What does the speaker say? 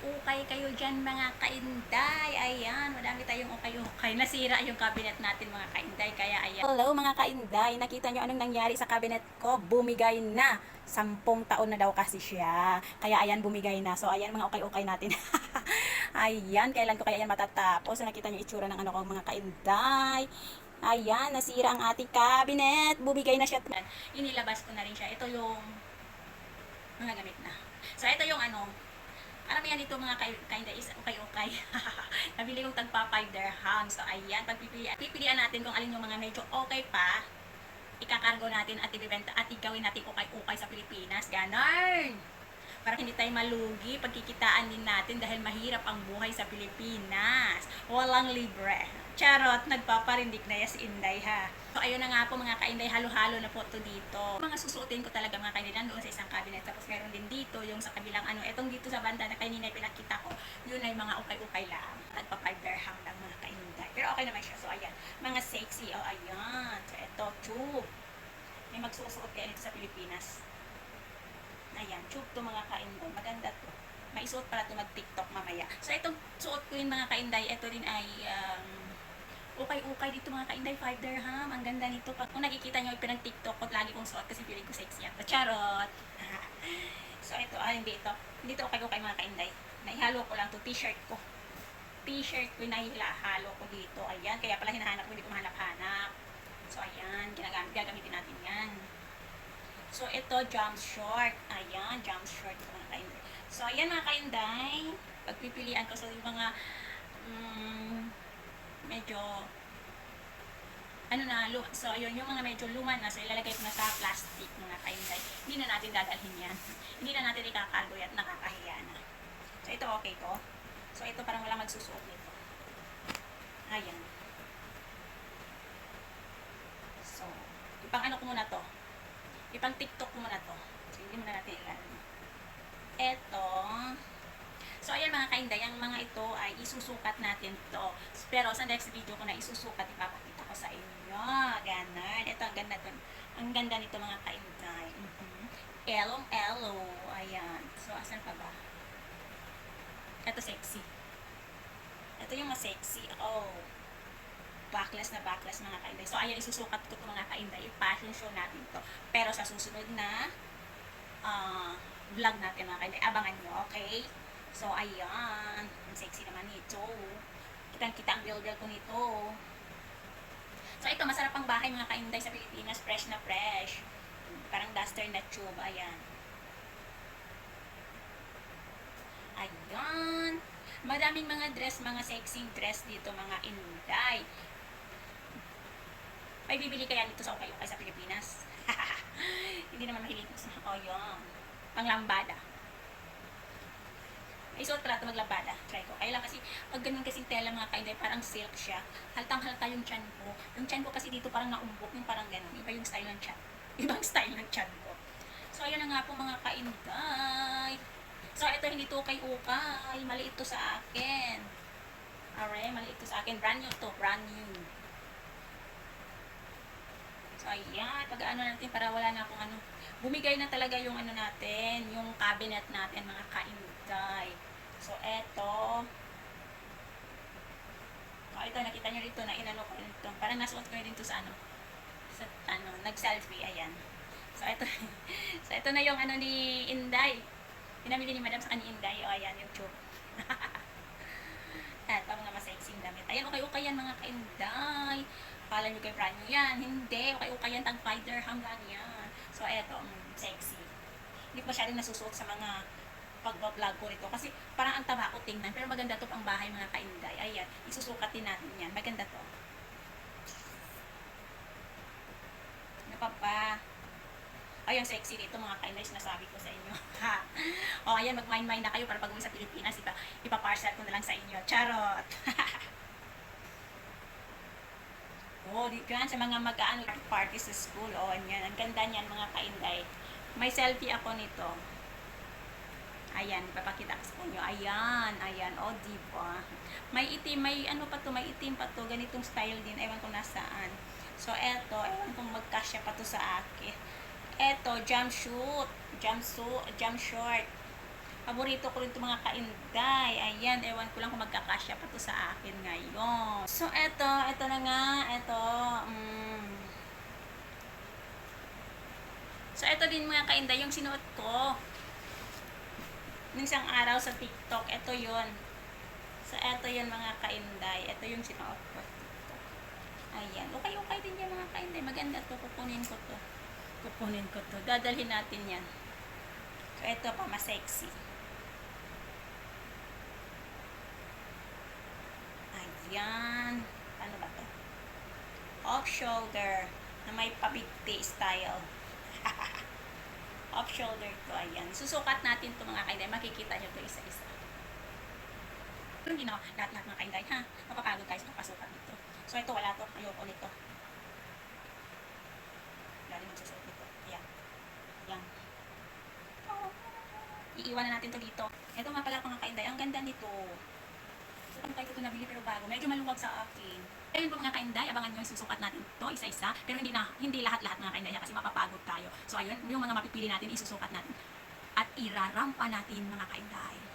ukay-ukay kayo dyan mga kainday. Ayan, madami tayong ukay-ukay. Nasira yung cabinet natin mga kainday. Kaya ayan. Hello mga kainday. Nakita nyo anong nangyari sa cabinet ko? Bumigay na. Sampung taon na daw kasi siya. Kaya ayan, bumigay na. So ayan mga ukay-ukay natin. ayan, kailan ko kaya yan matatapos? So, nakita nyo itsura ng ano ko mga kainday. Ayan, nasira ang ating cabinet. Bumigay na siya. Inilabas ko na rin siya. Ito yung mga gamit na. So, ito yung ano, alam mo yan ito mga kinda is okay-okay. Nabili kong tagpa 5 dirham. So, ayan, pagpipilian, pipilian natin kung alin yung mga medyo okay pa, ikakargo natin at ibibenta at igawin natin ukay-ukay sa Pilipinas. Ganon! Para hindi tayo malugi, pagkikitaan din natin dahil mahirap ang buhay sa Pilipinas. Walang libre. Charot, nagpaparindik na yes Inday ha. So ayun na nga po mga kainday, halo-halo na po to dito. Mga susuotin ko talaga mga kainday nandoon sa isang cabinet. Tapos meron din dito yung sa kabilang ano. Etong dito sa banda na kanina pinakita ko, yun ay mga ukay-ukay lang. Tagpa 5 dirham lang mga kainday. Pero okay naman siya. So ayan, mga sexy. Oh ayan. So ito, tube. May magsusuot kaya nito sa Pilipinas. Ayan, tube to mga kainday. Maganda to. Maisuot pala to mag-tiktok mamaya. So itong suot ko yung mga kainday, ito rin ay um, ukay-ukay dito mga kainday, 5 dirham. Ang ganda nito. Pag kung nakikita nyo, pinag-tiktok ko, lagi kong suot kasi feeling ko sexy yan. Charot! so ito, ah, hindi ito. Hindi ito ukay-ukay mga kainday. Naihalo ko lang to t-shirt ko. T-shirt ko naihalo ko dito. Ayan, kaya pala hinahanap ko, hindi ko mahanap-hanap. So ayan, ginagamit, gagamitin natin yan. So, ito, jump short. Ayan, jump short. So, ayan mga kainday. Pagpipilian ko. So, yung mga mm, medyo ano na, so yun, yung mga medyo luma na, so ilalagay ko na sa plastic mga kainday. Hindi na natin dadalhin yan. Hindi na natin ikakargo yan, nakakahiya na. So, ito okay to. So, ito parang wala magsusuot nito. Ayan. So, ipang ano ko muna to. Ipang TikTok muna to. So, hindi muna natin ilan. Eto. So, ayan mga kainday, ang mga ito ay isusukat natin to. Pero sa next video ko na isusukat, ipapakita ko sa inyo. Ganon. Ito, ang ganda to. Ang ganda nito mga kainday. Mm-hmm. Elong elo. Ayan. So, asan pa ba? Ito sexy. Ito yung mas sexy. Oh backless na backless mga kainday. So, ayan, isusukat ko mga kainday. I-fashion show natin to. Pero sa susunod na ah, vlog natin mga kainday, abangan nyo, okay? So, ayan. Ang sexy naman nito. Kitang-kita ang build ko nito. So, ito, masarap ang bahay mga kainday sa Pilipinas. Fresh na fresh. Parang duster na tube. Ayan. Ayan. Madaming mga dress, mga sexy dress dito, mga inday. May bibili kaya nito sa ukay-ukay sa Pilipinas? Hindi naman mahilig ko sa yun. Panglambada. May suot pala ito maglambada. Try ko. Kaya lang kasi, pag ganun kasing tela mga kainday, parang silk siya. Haltang-halta yung chan ko. Yung chan ko kasi dito parang naumbok, yung parang ganun. Iba yung style ng chan. Ibang style ng chan ko. So, ayan na nga po mga kainday. So, ito hindi to kay ukay. Maliit to sa akin. Alright, maliit to sa akin. Brand new to. Brand new. So, ayan. Pag ano natin, para wala na akong ano. Bumigay na talaga yung ano natin, yung cabinet natin, mga kainday. So, eto. Oh, ito, nakita nyo dito na inano ko rin ito. Parang nasuot ko rin dito sa ano. Sa ano, nag-selfie. Ayan. So, ito. so, ito na yung ano ni Inday. Pinamili ni Madam sa kanya Inday. O, ayan, yung tube. At pang mga sexy damit. Ayan, okay-okay yan mga ka-Inday. Kala nyo kay new yan. Hindi. Okay-okay yan. Tag 5 dirham lang yan. So, eto. Mm, sexy. Hindi pa masyadong nasusuot sa mga pag-vlog ko rito. Kasi parang ang taba ko tingnan. Pero maganda to pang bahay mga ka-Inday. Ayan. Isusukat din natin yan. Maganda to. Ano pa pa? Ayun, sexy dito mga ka-Inday. Sinasabi ko sa inyo. Ha? o, ayan. Mag-mind-mind na kayo para pag uwi sa Pilipinas. Ipa, ipaparcel ko na lang sa inyo. Charot! Oh, kan sa mga mag-ano party sa school. Oh, yan. Ang ganda niyan mga kainday. May selfie ako nito. Ayan, ipapakita ko sa inyo. Ayan, ayan. Oh, di ba? May itim, may ano pa to, may itim pa to. Ganitong style din. Ewan ko nasaan. So, eto, ewan kung magkasya pa to sa akin. Eto, jump shoot. Jump suit, jump short. Paborito ko rin itong mga kainday. Ayan, ewan ko lang kung magkakasya pa to sa akin ngayon. So, eto, eto na nga, eto. Mm. So, eto din mga kainday, yung sinuot ko. Nung isang araw sa TikTok, eto yon So, eto yun mga kainday. Eto yung sinuot ko. Ayan. Okay, okay din yan mga kainday. Maganda to. Kukunin ko to. Kukunin ko to. Dadalhin natin yan. So, eto pa, mas sexy. Ayan. Ano ba to? Off shoulder na may pabigti style. Off shoulder to. Ayan. Susukat natin to mga kainday. Makikita nyo to isa-isa. Pero hindi na lahat-lahat mga kainday ha. Mapapagod tayo sa pasukat dito. So ito wala to. Ayoko nito. Rin magsusuot nito. Ayan. Ayan. Iiwan na natin to dito. Ito nga pala mga kainday. Ang ganda nito. Tayo ito nabili pero bago. Medyo maluwag sa akin. Ayun po mga kainday, abangan nyo yung susukat natin to isa-isa. Pero hindi na, hindi lahat-lahat mga kainday kasi mapapagod tayo. So ayun, yung mga mapipili natin, isusukat natin. At irarampa natin mga kainday.